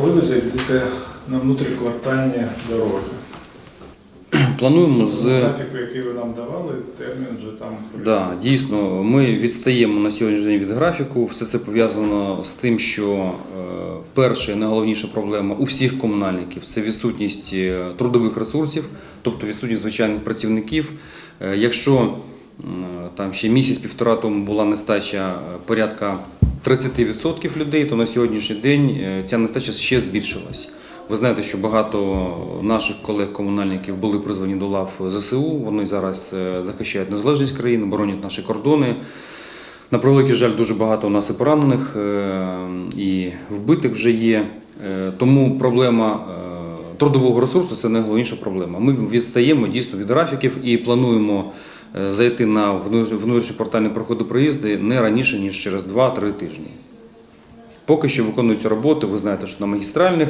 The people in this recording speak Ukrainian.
коли ви зайдете на внутріквартальні дороги? Плануємо з Графіку, який ви нам давали, термін вже там Да, дійсно, ми відстаємо на сьогоднішній день від графіку. Все це пов'язано з тим, що е, перша і найголовніша проблема у всіх комунальників це відсутність е, трудових ресурсів, тобто відсутність звичайних працівників. Е, Якщо там ще місяць-півтора тому була нестача порядка 30% людей, то на сьогоднішній день е, ця нестача ще збільшилась. Ви знаєте, що багато наших колег-комунальників були призвані до лав ЗСУ. Вони зараз е, захищають незалежність країни, боронять наші кордони. На превеликий жаль, дуже багато у нас і поранених, е, і вбитих вже є. Тому проблема трудового ресурсу це найголовніша проблема. Ми відстаємо дійсно від графіків і плануємо зайти на внутрішньопортальні проходи проїзди не раніше ніж через 2-3 тижні. Поки що виконуються роботи. Ви знаєте, що на магістральних